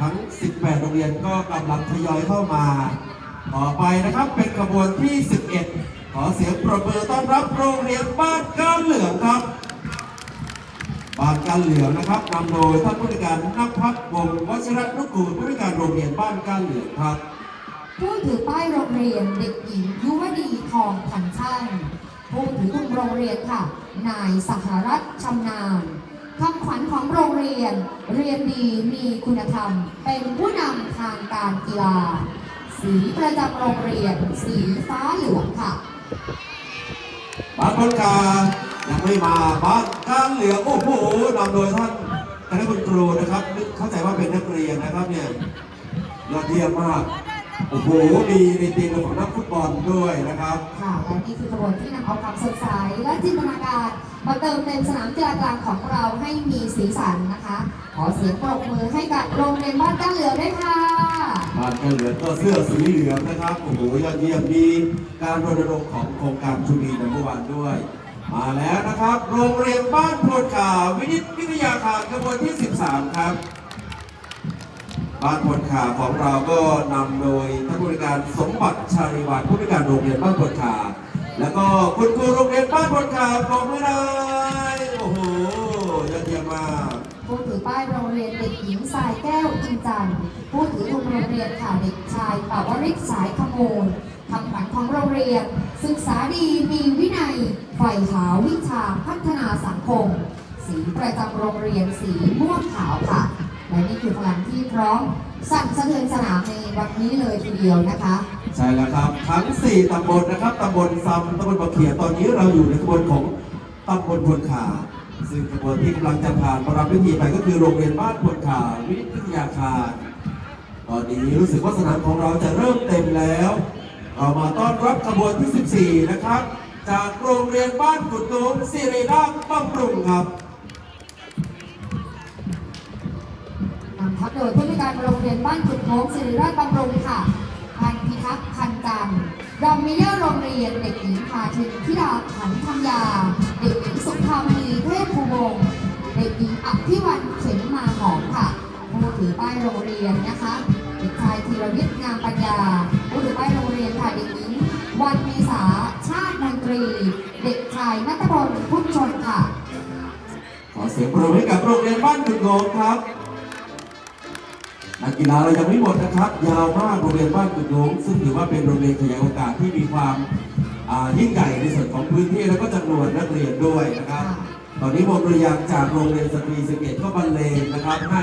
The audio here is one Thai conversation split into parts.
ทั้ง 18 โรงเรียนก็กำลังทยอยเข้ามา ต่อไปนะครับเป็นขบวนที่ 11 ขอเสียงปรบมือต้อนรับโรงเรียนบ้านก้าเหลืองครับบ้านก้าเหลืองนะครับนำโดยท่านผู้ในการนักพัฒน์วงวชิรนุกูลผู้ในการโรงเรียนบ้านก้าเหลืองครับ ผู้ถือป้ายโรงเรียนเด็กหญิงยุวดีทองพันช่างผู้ถือธงโรงเรียนค่ะ นายสหรัฐชำนาญ คำขวัญของโรงเรียน เรียนดีมีคุณธรรม เป็นผู้นำทางการกีฬา สีประจำโรงเรียน สีฟ้าเหลืองค่ะบ้านคนกายังไม่มาบ้านก้านเหลืองโอ้โหนำโดยท่านคณะคุณครูนะครับ เข้าใจว่าเป็นนักเรียนนะครับเนี่ยยอดเยี่ยมมาก โอ้โหมีในทีมของนักฟุตบอลด้วยนะครับ ค่ะและนี่คือขบวนที่นำเอาความสดใสและจินตนาการมาเติมเต็มสนามกีฬากลางของเราให้มีสีสันนะคะ ขอเสียงปรบมือให้กับโรงเรียนบ้านก้านเหลืองด้วยค่ะบ้านก้านเหลืองก็เสื้อสีเหลืองนะครับโอ้โหยอดเยี่ยมมีการรณรงค์ของโครงการชุมีนัมเบอร์วันด้วย มาแล้วนะครับ โรงเรียนบ้านโพนขาวินิตวิทยาคารขบวนที่ 13 ครับ บ้านพลขาของเราก็นำโดยท่านผู้บริการสมบัติชาลีวันผู้บริการโรงเรียนบ้านพลขาแล้วก็คุณครูโรงเรียนบ้านพลขาบอกไม่ได้โอ้โหยอดเยี่ยมมากผู้ถือป้ายโรงเรียนเด็กหญิงสายแก้วอินจันทร์ผู้ถือธงโรงเรียนค่ะเด็กชายป่าวริศสายขโมลคำขวัญของโรงเรียน ศึกษาดีมีวินัยใฝ่หาวิชาพัฒนาสังคม สีประจำโรงเรียนสีม่วงขาวค่ะ และนี่คือพลังที่พร้อมสั่นสะเทือนสนามในวันนี้เลยทีเดียวนะคะ ใช่แล้วครับ ทั้ง 4ตำบลนะครับตำบลซำตำบลบะเขียตอนนี้เราอยู่ในขบวนของตำบลพลขาซึ่งขบวนที่กำลังจะผ่านประรำพิธีไปก็คือโรงเรียนบ้านพลขาวิทยาคารตอนนี้รู้สึกว่าสนามของเราจะเริ่มเต็มแล้วเรามาต้อนรับขบวนที่ 14 นะครับ จากโรงเรียนบ้านกุดตุ้มสิริราชบำรุงครับ นำทัพโดยผู้ในการโรงเรียนบ้านขุดโค้งศิริราชบำรุงค่ะพันพิทักษ์พันจันทร์รองมิเยอร์โรงเรียนเด็กหญิงพาทินธิดาขันธัญญาเด็กหญิงสุภามณีเทพภูวงศ์เด็กหญิงอภิวันเข็มมาหอมค่ะผู้ถือป้ายโรงเรียนนะคะเด็กชายธีรวิทย์งามปัญญาผู้ถือป้ายโรงเรียนค่ะเด็กหญิงวันมีสาชาติมนตรี เด็กชายนัทพลพุทธชนค่ะขอเสียงปรบมือให้กับโรงเรียนบ้านกุดโงครับ นักกีฬาเรายังไม่หมดนะครับ ยาวมากโรงเรียนบ้านกุดโงงซึ่งถือว่าเป็นโรงเรียนขยายโอกาสที่มีความยิ่งใหญ่ในส่วนของพื้นที่แล้วก็จำนวนนักเรียนด้วยนะครับ ตอนนี้วงดุริยางจากโรงเรียนสตรีสเกตก็บรรเลงนะครับ ให้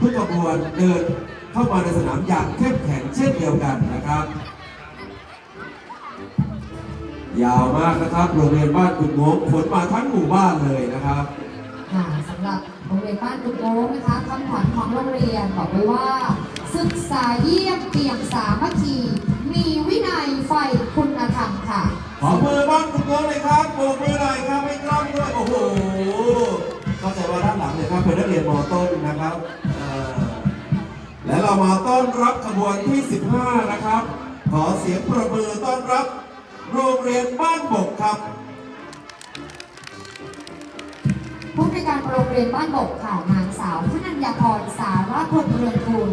ทุกขบวนเดินเข้ามาในสนามอย่างเข้มแข็งเช่นเดียวกันนะครับ ยาวมากนะครับโรงเรียนบ้านกุดงงผลมาทั้งหมู่บ้านเลยนะครับค่ะสำหรับ โรงเรียนบ้านกุดโงงนะคะคำขวัญของโรงเรียนบอกไว้ว่า ศึกษาเยี่ยมเปี่ยมสามัคคี มีวินัยใฝ่คุณธรรมค่ะ ขอมือบ้านคุณโกเลยครับโบกมือหน่อยครับให้กล้องด้วยโอ้โหเข้าใจว่าด้านหลังเนี่ยครับเป็นนักเรียนมต้นนะครับและเรามาต้อนรับขบวนที่ 15 นะครับ ขอเสียงปรบมือต้อนรับ โรงเรียนบ้านบกครับ การโรงเรียนบ้านบกค่ะนางสาวพนัญญาพรสารพลเรืองกุล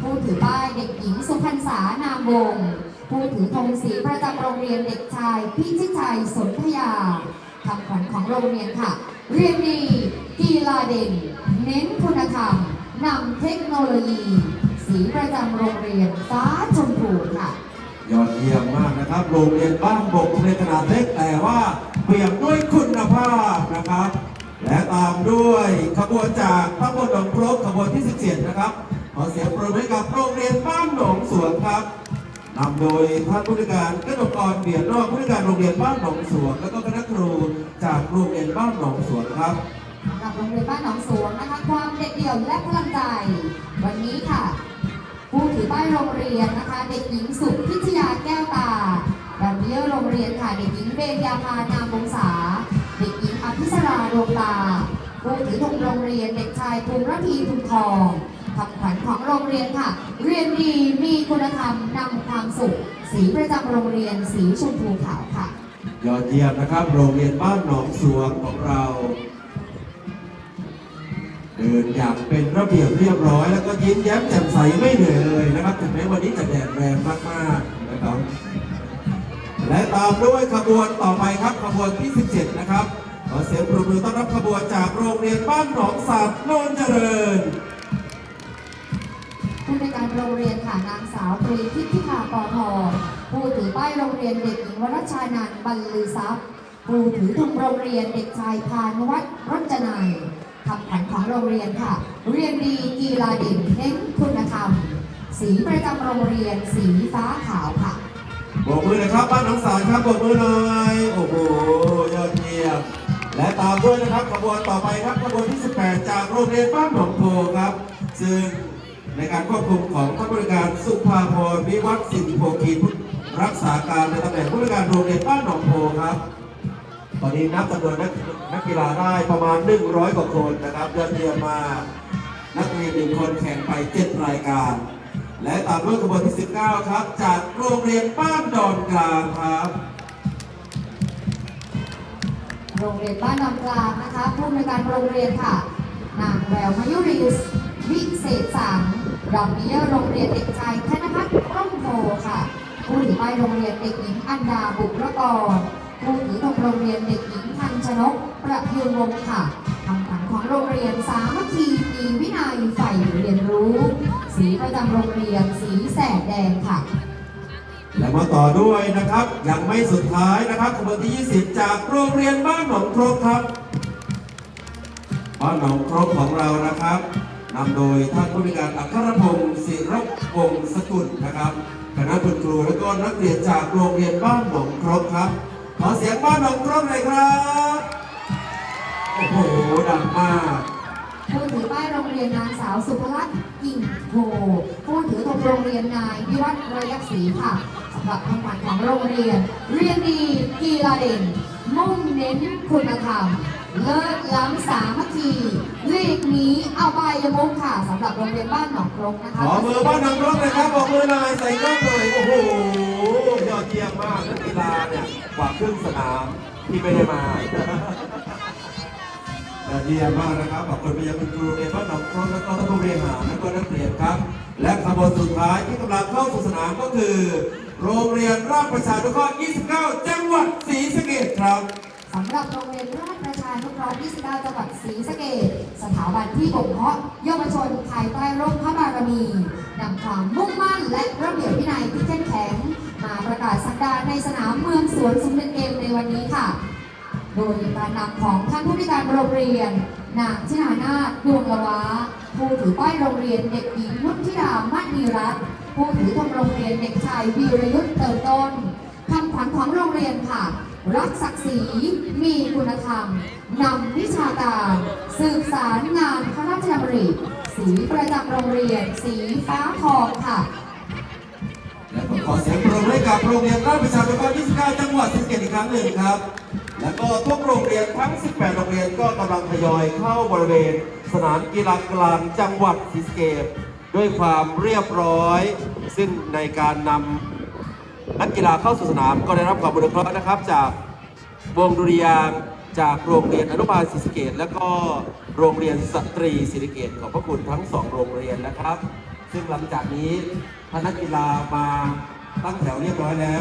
ผู้ถือป้ายเด็กหญิงสุพรรษานามวงผู้ถือธงสีประจำโรงเรียนเด็กชายพิชิตชัยสนธยาคำขวัญของโรงเรียนค่ะ เรียนดีกีฬาเด่น เน้นคุณธรรมนำเทคโนโลยี สีประจำโรงเรียนฟ้าชมพูค่ะ ยอดเยี่ยมมากนะครับ โรงเรียนบ้านบกในขนาดเล็กแต่ว่าเปี่ยมด้วยคุณภาพนะครับ และตามด้วยขบวนจากพระบรมครบขบวนที่ 17 นะครับ ขอเสียงปรบมือให้กับโรงเรียนบ้านหนองสวนครับนำโดยท่านผู้ในวยการกนกรเบียดนอกผู้ในวยการโรงเรียนบ้านหนองสวน แล้วก็คณะครูจากโรงเรียนบ้านหนองสวนครับสำหรับโรงเรียนบ้านหนองสวงนะคะความเด็ดเดี่ยวและพลังใจวันนี้ค่ะ ผู้ถือป้ายโรงเรียนนะคะ เด็กหญิงสุพิชยาแก้วตาดัมเบิลโรงเรียนค่ะเด็กหญิงเบญญาภานามวงศา เด็กหญิงอภิสราดวงตาผู้ถือธงโรงเรียนเด็กชายภูมิระพีทุมทองคำขวัญของโรงเรียนค่ะ เรียนดีมีคุณธรรมนำความสุข สีประจำโรงเรียนสีชมพูขาวค่ะ ยอดเยี่ยมนะครับ โรงเรียนบ้านหนองสวงของเรา เดินอย่างเป็นระเบียบเรียบร้อย แล้วก็ยิ้มแย้มแจ่มใสไม่เหนื่อยเลยนะครับถึงแม้วันนี้จะแดดแรงมากๆนะครับและตามด้วยขบวนต่อไปครับขบวนที่ 17 นะครับ ขอเสียงปรบมือต้อนรับขบวนจากโรงเรียนบ้านหนองสับโนนเจริญผู้ในวยการโรงเรียนค่ะนางสาวตรีทิพย์พิธาปอทองผู้ถือป้ายโรงเรียนเด็กหญิงวรชานันท์บรรลือทรัพย์ผู้ถือธงโรงเรียนเด็กชายพานุวัฒน์รจนัยคำขวัญของโรงเรียนค่ะ เรียนดีกีฬาเด่นเน้นคุณธรรม สีประจำโรงเรียนสีฟ้าขาวค่ะบกมือหนะครับบ้านหนองสารครับบกมือหน่อยโอ้โหยอดเยี่ยม และตามด้วยนะครับขบวนต่อไปครับขบวนที่ 18 จากโรงเรียนบ้านหนองโพครับ ซึ่งในการควบคุมของท่านบริการสุภาพรวิวัฒน์สิทธิโพคีรักษาการในตำแหน่งผู้บริการโรงเรียนบ้านหนองโพครับ ตอนนี้นับจำนวนนักนักกีฬาได้ประมาณ 100 กว่าคนนะครับยอดเยี่ยมมานักเรียนหนึ่งคนแข่งไป 7 รายการ และตามด้วยขบวนที่ 19 ครับ จากโรงเรียนบ้านดอนกลางครับ โรงเรียนบ้านนำกลางนะคะผู้อำนวยการโรงเรียนค่ะ นางแววมายุรีวิเศษสังรองนี้โรงเรียนเด็กชายธนพัฒน์ร่มโพค่ะผู้ถือป้ายโรงเรียนเด็กหญิงอันดาบุรกรผู้ถือธงโรงเรียนเด็กหญิงพันชนกประยูนวงค่ะคำขวัญของโรงเรียนสามัคคีมีวินัยใฝ่เรียนรู้ สีประจำโรงเรียนสีแสดแดงค่ะ และมาต่อด้วยนะครับ ยังไม่สุดท้ายนะครับขบวนที่ 20 จากโรงเรียนบ้านหนองครกครับ บ้านหนองครกของเรานะครับนำโดยท่านผู้บริการอัครพงศ์ศิรพงศ์สกุลนะครับคณะคุณครูและก็นักเรียนจากโรงเรียนบ้านหนองครกครับ ขอเสียงบ้านหนองครกเลยครับ โอ้โหดังมากผู้ถือป้ายโรงเรียนนางสาวสุภลักษณ์กิ่งโพผู้ถือธงโรงเรียนนายวิวัฒน์ระยักษ์ศรีค่ะ หรับคำขวัญของโรงเรียน เรียนดีกีฬาเด่น มุ่งเน้นคุณธรรม เลิศล้ำสามัคคีเลขนี้เอาใบยมุกค่ะสำหรับโรงเรียนบ้านหนองครกนะคะขอมือบ้านหนองครกเลยครับบอกมือหน่อยใส่กล้องเลยโอ้โหยอดเยี่ยมมากนักกีฬาเนี่ยกว่าครึ่งสนามที่ไม่ได้มายอดเยี่ยมมากนะครับขอบคุณไปยังคุณครูเรียนบ้านหนองครกแล้วก็ท่านผู้บริหารและก็นักเรียนครับ และขบวนสุดท้ายที่กำลังเข้าสู่สนามก็คือ โรงเรียนราชประชานุเคราะห์ 29 จังหวัดศรีสะเกษครับสำหรับโรงเรียนราชประชานุเคราะห์29 จังหวัดศรีสะเกษสถาบันที่บ่มเพาะเยาวชนภายใต้ร่มพระบารมีนำความมุ่งมั่นและระเบียบวินัยที่เข้มแข็ง มาประกาศสักดาในสนามเมืองสวนสมเด็จเกมในวันนี้ค่ะ โดยการนำของท่านผู้ในวยการโรงเรียนนางชินานาถดวงละวะผู้ถือป้ายโรงเรียนเด็กหญิงนุชธิดามัณีรัตน์ผู้ถือ รียนเด็กชายวีรยุทธ์เติมต้นคำขวัญของโรงเรียนค่ะ รักศักดิ์ศรีมีคุณธรรมนำวิชาการ สืบสารงานพระราชดำริสีประจำโรงเรียน สีฟ้าทองค่ะและผมขอเสียงปรบมือกับโรงเรียนราชประชานุเคราะห์29 จังหวัดศรีสะเกษอีกครั้งหนึ่งครับ แล้วก็ทุกโรงเรียนทั้ง 18 โรงเรียนก็กำลังทยอยเข้าบริเวณ สนามกีฬากลางจังหวัดศรีสเกษด้วยความเรียบร้อย ซึ่งในการนำนักกีฬาเข้าสู่สนามก็ได้รับความบุญเคราะห์นะครับ จากวงดุริยางจากโรงเรียนอนุบาลศรีสเกษและก็โรงเรียนสตรีศรีสเกษขอบพระคุณทั้งสองโรงเรียนนะครับ ซึ่งหลังจากนี้ท่านนักกีฬามาตั้งแถวเรียบร้อยแล้ว